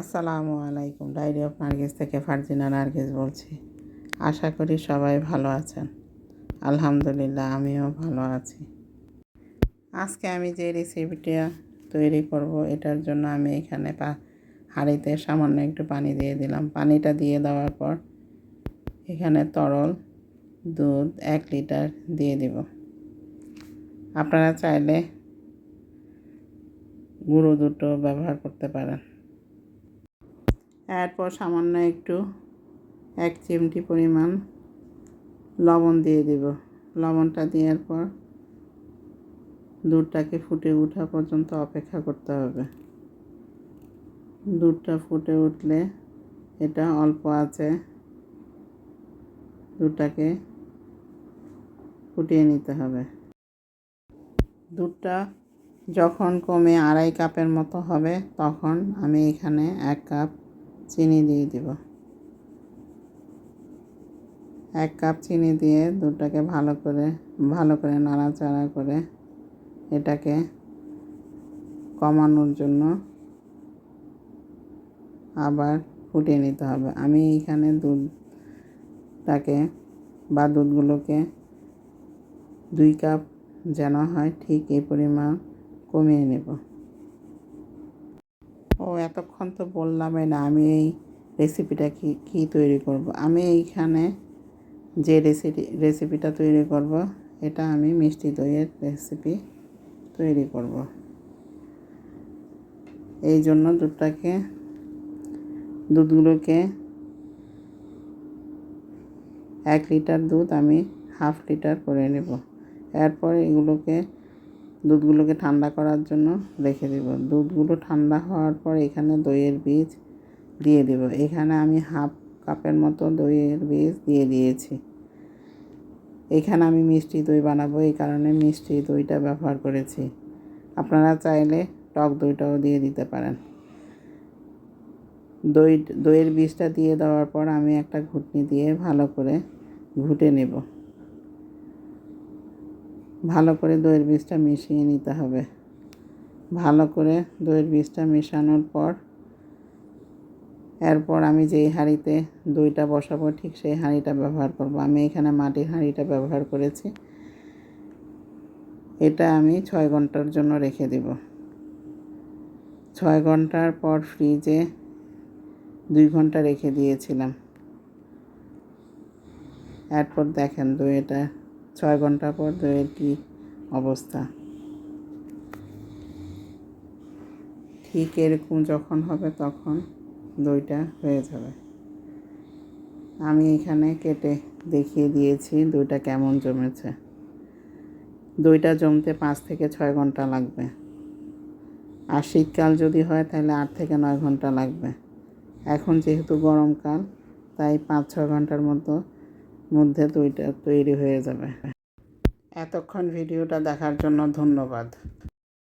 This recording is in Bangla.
আসসালামু আলাইকুম। ডায়েরি অফ নার্গিস থেকে ফারজিনা নার্গিস বলছি। আশা করি সবাই ভালো আছেন। আলহামদুলিল্লাহ, আমিও ভালো আছি। আজকে আমি যে রেসিপিটা তৈরি করব, এটার জন্য আমি এখানে পা, হাঁড়িতে সামান্য একটু পানি দিয়ে দিলাম। পানিটা দিয়ে দেওয়ার পর এখানে তরল দুধ এক লিটার দিয়ে দিব। আপনারা চাইলে গুঁড়ো দুটো ব্যবহার করতে পারেন। এরপর সামান্য একটু এক চিমটি পরিমাণ লবণ দিয়ে দিব। লবণটা দেওয়ার পর দুধটাকে ফুটে ওঠা পর্যন্ত অপেক্ষা করতে হবে। দুধটা ফুটে উঠলে এটা অল্প আছে। দুধটাকে ফুটিয়ে নিতে হবে। দুধটা যখন কমে আড়াই কাপের মতো হবে, তখন আমি এখানে এক কাপ চিনি দিয়ে দিব। এক কাপ চিনি দিয়ে দুধটাকে ভালো করে ভালো করে নাড়াচাড়া করে এটাকে কমানোর জন্য আবার ফুটিয়ে নিতে হবে। আমি এখানে দুধটাকে বা দুধগুলোকে দুই কাপ যেন হয় ঠিক এই পরিমাণ কমিয়ে নেব। ও এতক্ষণ তো বললামই না, আমি এই রেসিপিটা কি, কী তৈরি করব? আমি এইখানে যে রেসিপি রেসিপিটা তৈরি করব, এটা আমি মিষ্টি দইয়ের রেসিপি তৈরি করব। এই জন্য দুধটাকে, দুধগুলোকে এক লিটার দুধ আমি হাফ লিটার করে নেব। এরপর এগুলোকে দুধগুলোকে ঠান্ডা করার জন্য রেখে দেব। দুধগুলো ঠান্ডা হওয়ার পর এখানে দইয়ের বীজ দিয়ে দেব। এখানে আমি হাফ কাপের মতো দইয়ের বীজ দিয়ে দিয়েছি। এখানে আমি মিষ্টি দই বানাবো, এই কারণে মিষ্টি দইটা ব্যবহার করেছি। আপনারা চাইলে টক দইটাও দিয়ে দিতে পারেন। দই, দইয়ের বীজটা দিয়ে দেওয়ার পর আমি একটা ঘুটনি দিয়ে ভালো করে ঘুটে নেব। ভালো করে দইয়ের বীজটা মিশিয়ে নিতে হবে। ভালো করে দইয়ের বীজটা মেশানোর পর, এরপর আমি যেই হাঁড়িতে দইটা বসাবো, ঠিক সেই হাঁড়িটা ব্যবহার করব। আমি এখানে মাটির হাঁড়িটা ব্যবহার করেছি। এটা আমি ছয় ঘণ্টার জন্য রেখে দেব। ছয় ঘণ্টার পর ফ্রিজে দুই ঘণ্টা রেখে দিয়েছিলাম। এরপর দেখেন দইটা ছয় ঘণ্টা পর দইয়ের কী অবস্থা? ঠিক এরকম যখন হবে তখন দইটা হয়ে যাবে। আমি এখানে কেটে দেখিয়ে দিয়েছি দইটা কেমন জমেছে। দইটা জমতে পাঁচ থেকে ছয় ঘণ্টা লাগবে। আর শীতকাল যদি হয় তাহলে আট থেকে নয় ঘণ্টা লাগবে। এখন যেহেতু গরমকাল, তাই পাঁচ ছয় ঘণ্টার মতো মধ্যে দইটা তৈরি হয়ে যাবে। এতক্ষণ ভিডিওটা দেখার জন্য ধন্যবাদ।